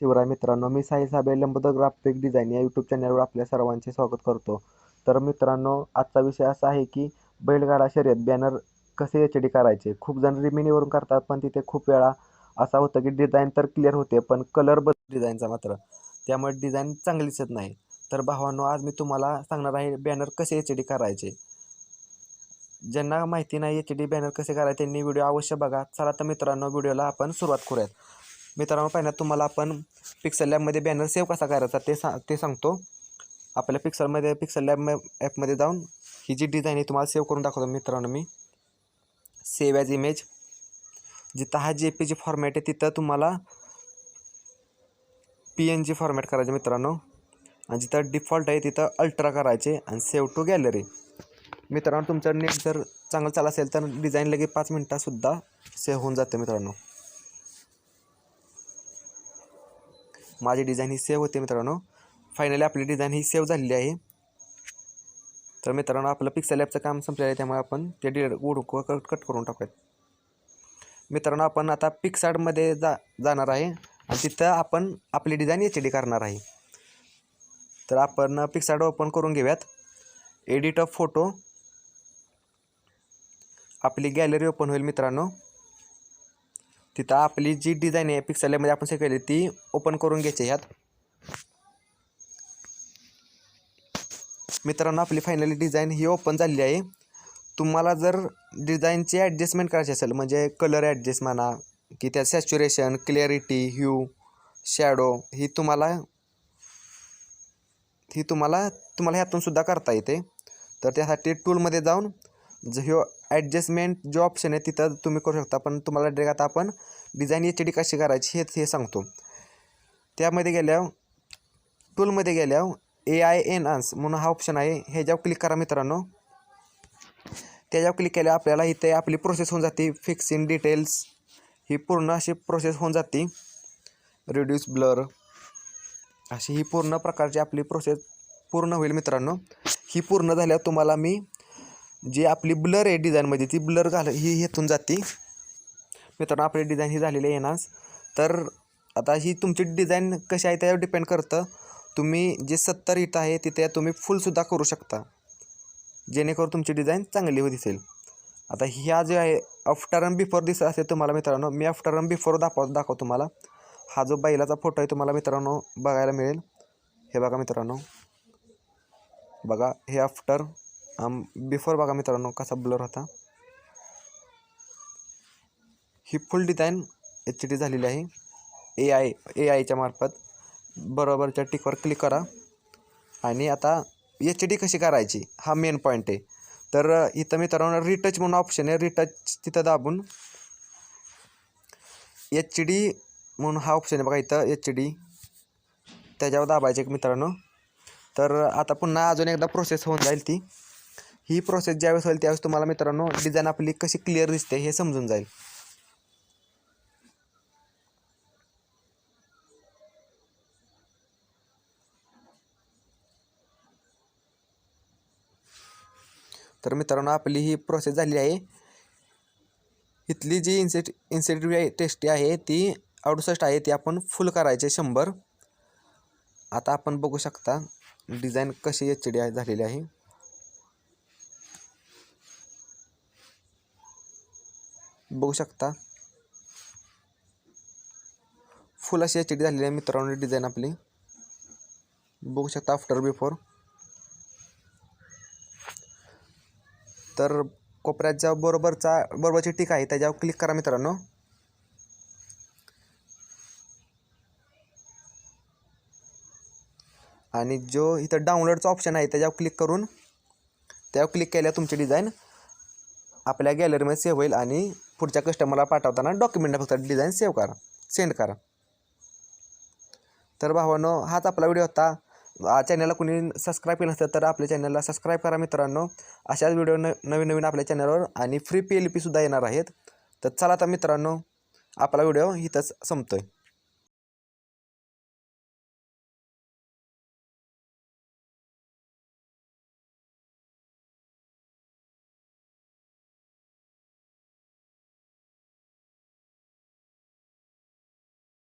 शिवराय मित्रांनो मी Sai Sabe Lambodar graphic design या यूट्यूब चॅनलवर आपल्या सर्वांचे स्वागत करतो. तर मित्रांनो आजचा विषय असा आहे की बैलगाडा शर्यत बॅनर कसे एच डी करायचे? खूप जण रिमिनीवरून करतात पण तिथे खूप वेळा असा होतं की डिझाईन तर क्लिअर होते पण कलर बद डिझाईनचा मात्र. त्यामुळे डिझाईन चांगली दिसत नाही. तर भावांनो आज मी तुम्हाला सांगणार आहे बॅनर कसे एच डी करायचे. ज्यांना माहिती नाही एच डी बॅनर कसे करायचे त्यांनी व्हिडिओ अवश्य बघा. चला तर मित्रांनो व्हिडिओला आपण सुरुवात करूयात. मित्रांनो पहिल्यांदा तुम्हाला आपण पिक्सल लॅबमध्ये बॅनर सेव्ह कसा करायचा ते सा ते सांगतो. आपल्या पिक्सलमध्ये पिक्सल लॅब ॲपमध्ये जाऊन ही जी डिझाईन आहे तुम्हाला सेव्ह करून दाखवतो मित्रांनो मी. सेव्ह ॲज इमेज जिथं हा जे पी जी फॉर्मॅट आहे तिथं तुम्हाला पी एन जी फॉर्मॅट करायचे मित्रांनो. आणि जिथं डिफॉल्ट आहे तिथं अल्ट्रा करायचे आणि सेव्ह टू गॅलरी मित्रांनो तुमचं नेट जर चांगलं चालू असेल तर डिझाईन लगे पाच मिनटातसुद्धा सेव्ह होऊन जाते मित्रांनो. माझी डिझाईन ही सेव्ह होते मित्रांनो. फायनली आपली डिझाईन ही सेव्ह झालेली आहे. तर मित्रांनो आपलं पिक्सल ॲपचं काम संपलेलं आहे त्यामुळे आपण ते डी उडू कट कट करून टाकूयात. मित्रांनो आपण आता पिक्सार्टमध्ये जा जाणार आहे आणि तिथं आपण आपली डिझाईन एच डी करणार आहे. तर आपण पिक्सार्ट ओपन करून घेऊयात. एडिट ऑफ फोटो आपली गॅलरी ओपन होईल मित्रांनो. तिथं आपली जी डिझाईन आहे पिक्सलमध्ये आपण शिकवली ती ओपन करून घ्यायची ह्यात मित्रांनो आपली फायनली डिझाईन ही ओपन झालेली आहे. तुम्हाला जर डिझाईनची ॲडजस्टमेंट करायची असेल म्हणजे कलर ॲडजस्ट म्हणा की त्या सॅच्युरेशन क्लिअरिटी ह्यू शॅडो ही तुम्हाला ही तुम्हाला तुम्हाला ह्यातून सुद्धा करता येते. तर त्यासाठी टूलमध्ये जाऊन जो ह्यो ॲडजस्टमेंट जो ऑप्शन आहे तिथं तुम्ही करू शकता पण तुम्हाला डायरेक्ट आता आपण डिझाईन एच डी कशी करायची हेच हे सांगतो. त्यामध्ये गेल्यावर टूलमध्ये गेल्यावर ए आय एन आन्स म्हणून हा ऑप्शन आहे. ह्याच्यावर क्लिक करा मित्रांनो. त्याच्यावर क्लिक केल्यावर आपल्याला इथे आपली प्रोसेस होऊन जाते. फिक्सिंग डिटेल्स ही पूर्ण अशी प्रोसेस होऊन जाते. रिड्यूस ब्लर अशी ही पूर्ण प्रकारची आपली प्रोसेस पूर्ण होईल मित्रांनो. ही पूर्ण झाल्यावर तुम्हाला मी जी आपली ब्लर आहे डिझाईनमध्ये ती ब्लर घाल ही हेतून जाते. मित्रांनो आपली डिझाईन ही झालेली आहे ना. तर आता ही तुमची डिझाईन कशी आहे त्यावर डिपेंड करतं. तुम्ही जे सत्तर इथं आहे तिथे तुम्ही फुलसुद्धा करू शकता. जेणेकरून तुमची डिझाईन चांगली हो दिसेल. आता ह्या जे आहे आफ्टर अँड बिफोर दिसत असेल तुम्हाला मित्रांनो मी आफ्टर अँड बिफोर दाखव दाखव तुम्हाला. हा जो बैलाचा फोटो आहे तुम्हाला मित्रांनो बघायला मिळेल. हे बघा मित्रांनो. बघा हे आफ्टर बिफोर बघा मित्रांनो कसा ब्लर होता. ही फुल डिझाईन एच डी झालेली आहे. ए आय ए आयच्या मार्फत बरोबरच्या टिकवर क्लिक करा. आणि आता एच डी कशी करायची? हा मेन पॉईंट आहे. तर इथं मित्रांनो रिटच म्हणून ऑप्शन आहे. रिटच तिथं दाबून एच डी म्हणून हा ऑप्शन आहे. बघा इथं एच डी त्याच्यावर दाबायचे मित्रांनो. तर आता पुन्हा अजून एकदा प्रोसेस होऊन जाईल ती. ही प्रोसेस ज्यावेळेस होईल त्यावेळेस तुम्हाला मित्रांनो डिझाईन आपली कशी क्लिअर दिसते हे समजून जाईल. तर मित्रांनो आपली ही प्रोसेस झाली आहे. इथली जी इन्सेट इन्सेटिव्ह टेस्टी आहे ती अडुसष्ट आहे ती आपण फुल करायचे शंभर. आता आपण बघू शकता डिझाईन कशी एच डी झालेली आहे. बघू शकता. फुल अशी एच डी झालेली आहे मित्रांनो डिझाईन आपली. बघू शकता आफ्टर बिफोर तर कोपऱ्याच्या बरोबरचा बरोबरची टीक आहे त्याच्यावर क्लिक करा मित्रांनो. आणि जो इथं डाउनलोडचा ऑप्शन आहे त्याच्यावर क्लिक करून त्यावर क्लिक केल्या तुमची डिझाईन आपल्या गॅलरीमध्ये सेव्ह होईल आणि पुढच्या कस्टमरला पाठवताना डॉक्युमेंट फक्त डिझाईन सेव्ह करा सेंड करा. तर भावानो हाच आपला व्हिडिओ होता. चॅनलला कोणी सबस्क्राईब केलं नसतं तर आपल्या चॅनलला सबस्क्राईब करा मित्रांनो. अशाच व्हिडिओ न नवीन नवीन आपल्या चॅनलवर आणि फ्री पी एल पीसुद्धा येणार आहेत. तर चला आता मित्रांनो आपला व्हिडिओ इथंच संपतो आहे